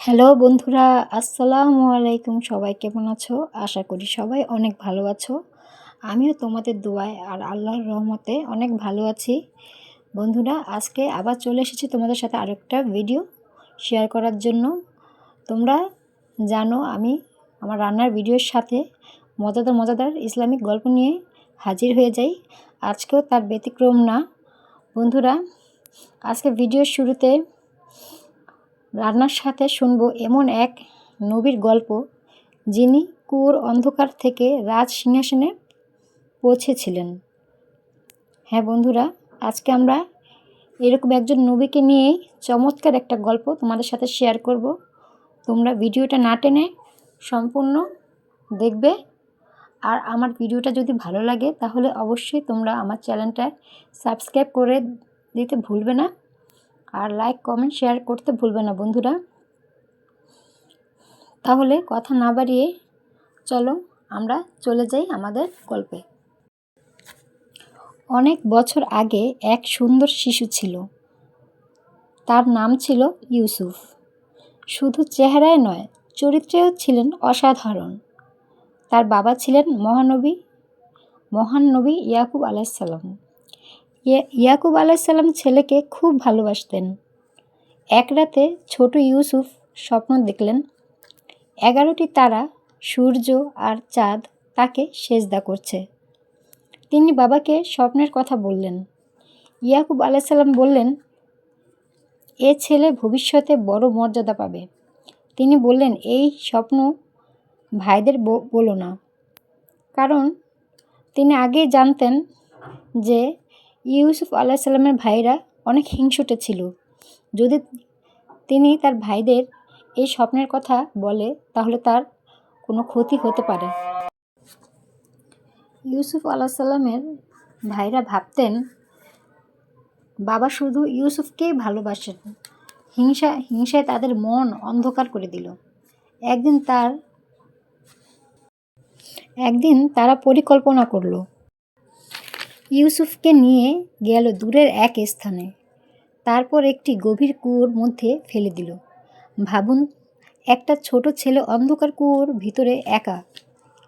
Hello বন্ধুরা, আসসালামু আলাইকুম। সবাই কেমন আছো? আশা করি সবাই অনেক ভালো আছো। আমিও তোমাদের দোয়ায় আর আল্লাহর রহমতে অনেক ভালো আছি। বন্ধুরা, আজকে আবার চলে এসেছি তোমাদের সাথে আরেকটা ভিডিও শেয়ার করার জন্য। তোমরা জানো, আমি আমার রান্নার ভিডিওর সাথে মজাদার মজাদার ইসলামিক গল্প নিয়ে হাজির হয়ে যাই। আজকেও তার ব্যতিক্রম না। বন্ধুরা, আজকে ভিডিওর শুরুতে রান্নার সাথে শুনব এমন এক নবীর গল্প, যিনি কুয়োর অন্ধকার থেকে রাজ সিংহাসনে পৌঁছেছিলেন। হ্যাঁ বন্ধুরা, আজকে আমরা এরকম একজন নবীকে নিয়েই চমৎকার একটা গল্প তোমাদের সাথে শেয়ার করব। তোমরা ভিডিওটা না টেনে সম্পূর্ণ দেখবে। আর আমার ভিডিওটা যদি ভালো লাগে, তাহলে অবশ্যই তোমরা আমার চ্যানেলটা সাবস্ক্রাইব করে দিতে ভুলবে না। আর লাইক কমেন্ট শেয়ার করতে ভুলবে না বন্ধুরা। তাহলে কথা না বাড়িয়ে চলো আমরা চলে যাই আমাদের গল্পে। অনেক বছর আগে এক সুন্দর শিশু ছিল। তার নাম ছিল ইউসুফ। শুধু চেহারায় নয়, চরিত্রেও ছিলেন অসাধারণ। তার বাবা ছিলেন মহানবী, মহান নবী ইয়াকুব আলাইসাল্লাম ইয়াকুব আলাইসাল্লাম ছেলেকে খুব ভালোবাসতেন। এক রাতে ছোট ইউসুফ স্বপ্ন দেখলেন, এগারোটি তারা, সূর্য আর চাঁদ তাকে সেজদা করছে। তিনি বাবাকে স্বপ্নের কথা বললেন। ইয়াকুব আলাইসাল্লাম বললেন, এ ছেলে ভবিষ্যতে বড় মর্যাদা পাবে। তিনি বললেন, এই স্বপ্ন ভাইদের বলো না। কারণ তিনি আগেই জানতেন যে ইউসুফ আলাহিসাল্লামের ভাইরা অনেক হিংসুটে ছিল। যদি তিনি তার ভাইদের এই স্বপ্নের কথা বলে, তাহলে তার কোনো ক্ষতি হতে পারে। ইউসুফ আলাহিসাল্লামের ভাইরা ভাবতেন, বাবা শুধু ইউসুফকেই ভালোবাসেন। হিংসা, হিংসায় তাদের মন অন্ধকার করে দিল। একদিন তার, একদিন তারা পরিকল্পনা করল। ইউসুফকে নিয়ে গেল দূরের এক স্থানে। তারপর একটি গভীর কুয়োর মধ্যে ফেলে দিল। ভাবুন, একটা ছোট ছেলে অন্ধকার কুয়োর ভিতরে একা।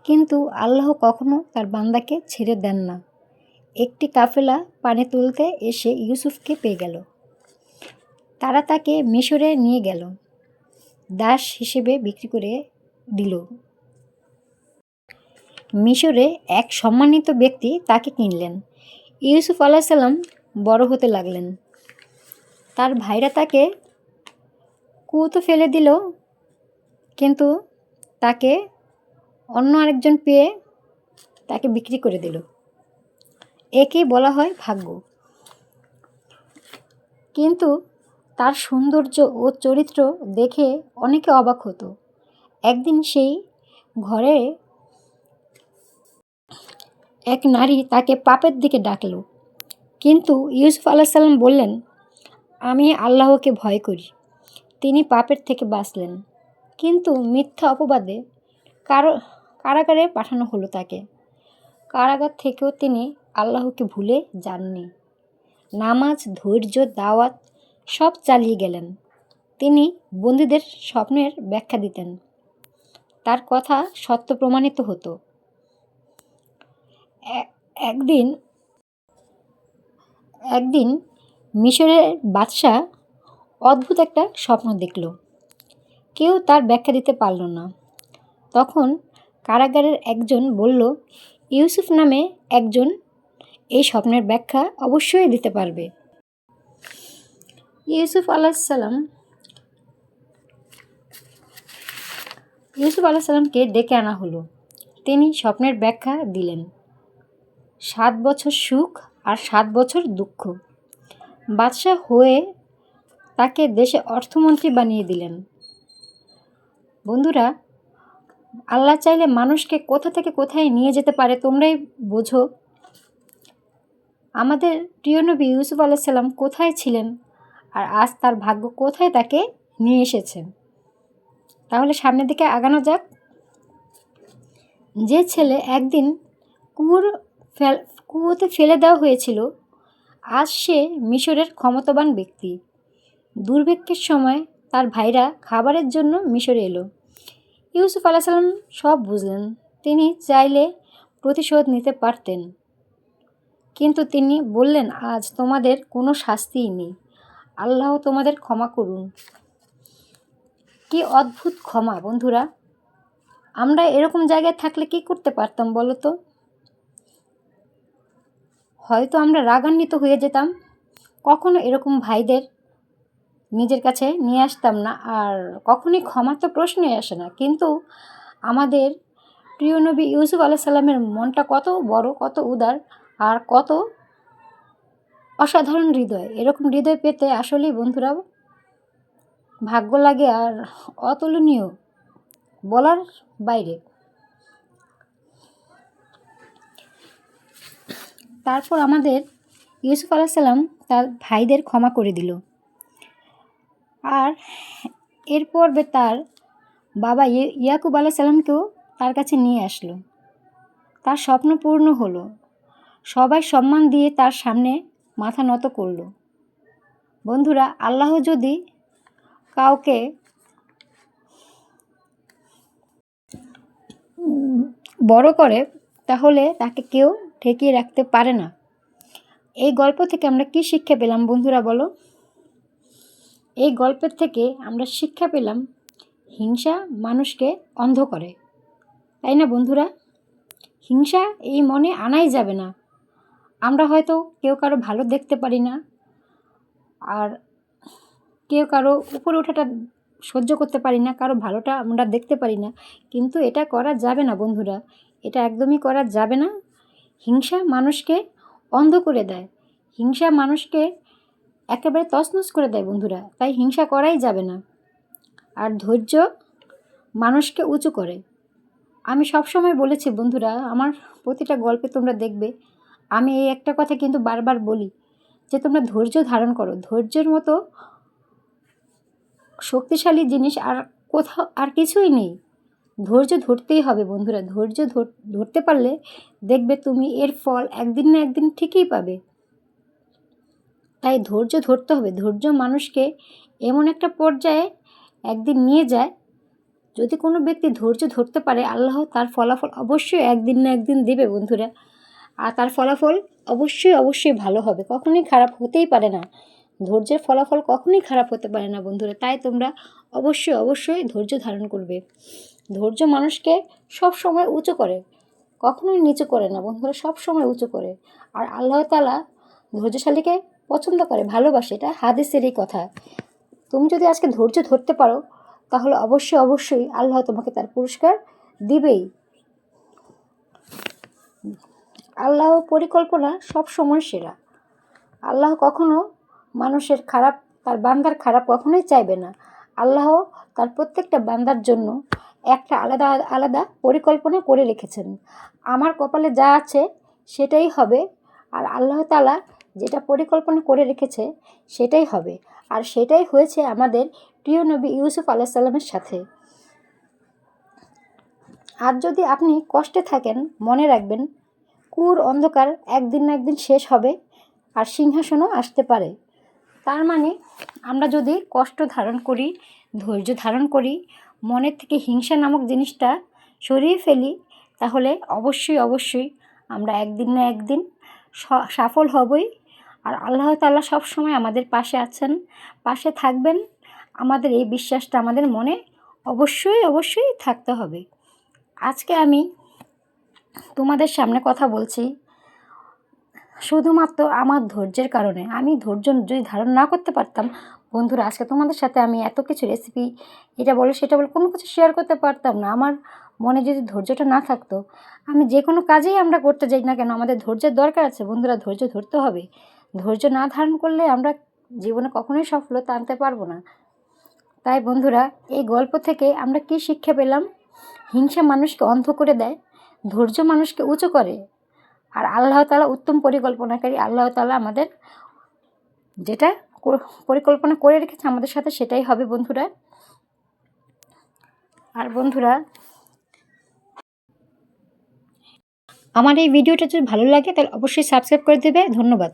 কিন্তু আল্লাহ কখনো তার বান্দাকে ছেড়ে দেন না। একটি কাফেলা পানে তুলতে এসে ইউসুফকে পেয়ে গেল। তারা তাকে মিশরে নিয়ে গেল। দাস হিসেবে বিক্রি করে দিল। মিশরে এক সম্মানিত ব্যক্তি তাকে কিনলেন। ইউসুফ আলাহিসাল্লাম বড় হতে লাগলেন। তার ভাইরা তাকে কুয়োতে ফেলে দিল, কিন্তু তাকে অন্য আরেকজন পেয়ে তাকে বিক্রি করে দিল। একেই বলা হয় ভাগ্য। কিন্তু তার সৌন্দর্য ও চরিত্র দেখে অনেকে অবাক হতো। একদিন সেই ঘরে এক নারী তাকে পাপের দিকে ডাকল। কিন্তু ইউসুফ আল্লাহ আলাহিসাল্লাম বললেন, আমি আল্লাহকে ভয় করি। তিনি পাপের থেকে বাঁচলেন। কিন্তু মিথ্যা অপবাদে কারও, কারাগারে পাঠানো হলো তাকে। কারাগার থেকেও তিনি আল্লাহকে ভুলে যাননি। নামাজ, ধৈর্য, দাওয়াত সব চালিয়ে গেলেন। তিনি বন্দীদের স্বপ্নের ব্যাখ্যা দিতেন। তার কথা সত্য প্রমাণিত হতো। একদিন একদিন মিশরের বাদশাহ অদ্ভুত একটা স্বপ্ন দেখল। কেউ তার ব্যাখ্যা দিতে পারল না। তখন কারাগারের একজন বলল, ইউসুফ নামে একজন এই স্বপ্নের ব্যাখ্যা অবশ্যই দিতে পারবে। ইউসুফ আলাহিসাল্লাম ইউসুফ আলাহিসাল্লামকে ডেকে আনা হলো। তিনি স্বপ্নের ব্যাখ্যা দিলেন। সাত বছর সুখ আর সাত বছর দুঃখ। বাদশাহ হয়ে তাকে দেশে অর্থমন্ত্রী বানিয়ে দিলেন। বন্ধুরা, আল্লাহ চাইলে মানুষকে কোথা থেকে কোথায় নিয়ে যেতে পারে তোমরাই বোঝো। আমাদের প্রিয় নবী ইউসুফ আলাইসাল্লাম কোথায় ছিলেন আর আজ তার ভাগ্য কোথায় তাকে নিয়ে এসেছেন তাহলে সামনের দিকে আগানো যাক। যে ছেলে একদিন কুয়োর ফেল, কুয়োতে ফেলে দেওয়া হয়েছিল। আজ সে মিশরের ক্ষমতাবান ব্যক্তি। দুর্ভিক্ষের সময় তার ভাইরা খাবারের জন্য মিশরে এলো। ইউসুফ আলাহ সাল্লাম সব বুঝলেন। তিনি চাইলে প্রতিশোধ নিতে পারতেন। কিন্তু তিনি বললেন, আজ তোমাদের কোনো শাস্তিই নেই। আল্লাহ তোমাদের ক্ষমা করুন। কি অদ্ভুত ক্ষমা বন্ধুরা। আমরা এরকম জায়গায় থাকলে কি করতে পারতাম বলো তো? হয়তো আমরা রাগান্বিত হয়ে যেতাম। কখনো এরকম ভাইদের নিজের কাছে নিয়ে আসতাম না আর কখনই ক্ষমার তো প্রশ্নই আসে না। কিন্তু আমাদের প্রিয় নবী ইউসুফ আলাহ সাল্লামের মনটা কত বড়, কত উদার আর কত অসাধারণ হৃদয়। এরকম হৃদয় পেতে আসলেই বন্ধুরা ভাগ্য লাগে আর অতুলনীয় বলার বাইরে। তারপর আমাদের ইউসুফ আলাহিসাল্লাম তার ভাইদের ক্ষমা করে দিল। আর এরপর তার বাবা ইয়াকুব আলাহিসাল্লামকেও তার কাছে নিয়ে আসলো। তার স্বপ্ন পূর্ণ হলো। সবাই সম্মান দিয়ে তার সামনে মাথা নত করল। বন্ধুরা, আল্লাহ যদি কাউকে বড় করে, তাহলে তাকে কেউ ঠেকিয়ে রাখতে পারে না। এই গল্প থেকে আমরা কি শিক্ষা পেলাম বন্ধুরা বলো? এই গল্পের থেকে আমরা শিক্ষা পেলাম হিংসা মানুষকে অন্ধ করে। তাই না বন্ধুরা? হিংসা এই মনে আনাই যাবে না। আমরা হয়তো কেউ কারও ভালো দেখতে পারি না। আর কেউ কারও উপরে ওঠাটা সহ্য করতে পারি না, কারও ভালোটা আমরা দেখতে পারি না। কিন্তু এটা করা যাবে না বন্ধুরা। এটা একদমই করা যাবে না। হিংসা মানুষকে অন্ধ করে দেয়। হিংসা মানুষকে একেবারে তছনছ করে দেয় বন্ধুরা। তাই হিংসা করাই যাবে না। আর ধৈর্য মানুষকে উঁচু করে। আমি সবসময় বলেছি বন্ধুরা, আমার প্রতিটা গল্পে তোমরা দেখবে, আমি এই একটা কথা কিন্তু বারবার বলি যে তোমরা ধৈর্য ধারণ করো। ধৈর্যের মতো শক্তিশালী জিনিস আর কোথাও আর কিছুই নেই। ধৈর্য ধরতেই হবে বন্ধুরা। ধৈর্য ধরতে পারলে দেখবে তুমি এর ফল একদিন না একদিন ঠিকই পাবে। তাই ধৈর্য ধরতে হবে। ধৈর্য মানুষকে এমন একটা পর্যায়ে একদিন নিয়ে যায়, যদি কোনো ব্যক্তি ধৈর্য ধরতে পারে, আল্লাহ তার ফলাফল অবশ্যই একদিন না একদিন দেবে বন্ধুরা। আর তার ফলাফল অবশ্যই অবশ্যই ভালো হবে। কখনোই খারাপ হতেই পারে না। ধৈর্যের ফলাফল কখনোই খারাপ হতে পারে না বন্ধুরা। তাই তোমরা অবশ্যই অবশ্যই ধৈর্য ধারণ করবে। ধৈর্য মানুষকে সব সময় উঁচু করে, কখনোই নিচু করে না বন্ধুরা, সব সময় উঁচু করে। আর আল্লাহ তালা ধৈর্যশালীকে পছন্দ করে, ভালোবাসে, এটা হাদিসেরই কথা। তুমি যদি আজকে ধৈর্য ধরতে পারো, তাহলে অবশ্যই অবশ্যই আল্লাহ তোমাকে তার পুরস্কার দিবেই। আল্লাহ পরিকল্পনা সব সময় সেরা। আল্লাহ কখনো মানুষের খারাপ, তার বান্দার খারাপ কখনোই চাইবে না। আল্লাহ তার প্রত্যেকটা বান্দার জন্য একটা আলাদা আলাদা পরিকল্পনা করে রেখেছেন। আমার কপালে যা আছে সেটাই হবে আর আল্লাহ তালা যেটা পরিকল্পনা করে রেখেছে সেটাই হবে। আর সেটাই হয়েছে আমাদের প্রিয় নবী ইউসুফ আলাইসাল্লামের সাথে। আর যদি আপনি কষ্টে থাকেন, মনে রাখবেন, কুর অন্ধকার একদিন না একদিন শেষ হবে আর সিংহাসনও আসতে পারে। তার মানে আমরা যদি কষ্ট ধারণ করি, ধৈর্য ধারণ করি মনের থেকে হিংসা নামক জিনিসটা সরিয়ে ফেলি, তাহলে অবশ্যই অবশ্যই আমরা একদিন না একদিন সফল হবই। আর আল্লাহ তাল্লাহ সবসময় আমাদের পাশে আছেন, পাশে থাকবেন। আমাদের এই বিশ্বাসটা আমাদের মনে অবশ্যই অবশ্যই থাকতে হবে। আজকে আমি তোমাদের সামনে কথা বলছি শুধুমাত্র আমার ধৈর্যের কারণে। আমি ধৈর্য যদি ধারণ না করতে পারতাম বন্ধুরা, আজকে তোমাদের সাথে আমি এত কিছু রেসিপি এটা বলে সেটা বলে কোনো কিছু শেয়ার করতে পারতাম না। আমার মনে যদি ধৈর্যটা না থাকতো, আমি যে কোনো কাজেই আমরা করতে যাই না কেন, আমাদের ধৈর্যের দরকার আছে। বন্ধুরা, ধৈর্য ধরতে হবে। ধৈর্য না ধারণ করলে আমরা জীবনে কখনোই সফলতা আনতে পারব না। তাই বন্ধুরা, এই গল্প থেকে আমরা কি শিক্ষা পেলাম? হিংসা মানুষকে অন্ধ করে দেয়, ধৈর্য মানুষকে উঁচু করে। আর আল্লাহ তালা উত্তম পরিকল্পনাকারী। আল্লাহ তালা আমাদের যেটা পরিকল্পনা করে রেখেছে আমাদের সাথে, সেটাই হবে বন্ধুরা। আর বন্ধুরা, আমার এই ভিডিওটা যদি ভালো লাগে, তাহলে অবশ্যই সাবস্ক্রাইব করে দেবে। ধন্যবাদ।